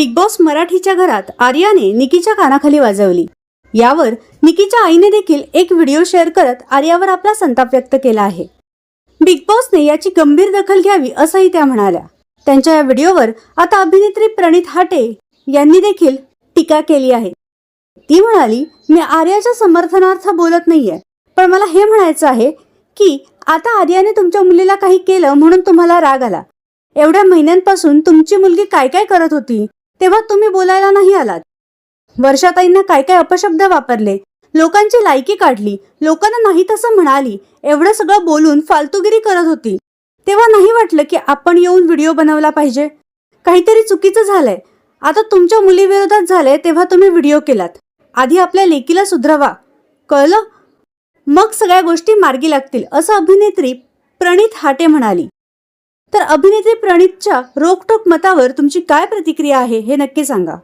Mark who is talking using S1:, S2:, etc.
S1: Big boss मराठीच्या घरात आर्याने निकीच्या कानाखाली वाजवली. यावर निकीच्या आईने देखील एक व्हिडिओ शेअर करत आर्यावर आपला संताप व्यक्त केला आहे. बिग बॉसने याची गंभीर दखल घ्यावी असंही त्या म्हणाल्या. त्यांच्या या व्हिडिओवर आता अभिनेत्री प्रणित हाटे यांनी देखील टीका केली आहे. ती म्हणाली मी आर्याच्या समर्थनार्थ बोलत नाहीये. पण मला हे म्हणायचं आहे की आता आर्याने तुमच्या मुलीला काही केलं म्हणून तुम्हाला राग आला. एवढ्या महिन्यांपासून तुमची मुलगी काय काय करत होती? तेव्हा तुम्ही बोलायला नाही आलात. वर्षाताईंना काय काय अपशब्द वापरले? लोकांची लायकी काढली. लोकांना नाही तसं म्हणाली. एवढं सगळं बोलून फालतूगिरी करत होती. तेव्हा नाही वाटलं की आपण येऊन व्हिडिओ बनवला पाहिजे. काहीतरी चुकीचं झालंय. आता तुमच्या मुलीविरोधात झालंय तेव्हा तुम्ही व्हिडिओ केलात. आधी आपल्या लेकीला सुधरवा. कळलं? मग सगळ्या गोष्टी मार्गी लागतील असं अभिनेत्री प्रणित हाटे म्हणाली. तर अभिनेत्री प्रणितच्या रोकटोक मतावर तुमची काय प्रतिक्रिया आहे हे नक्की सांगा.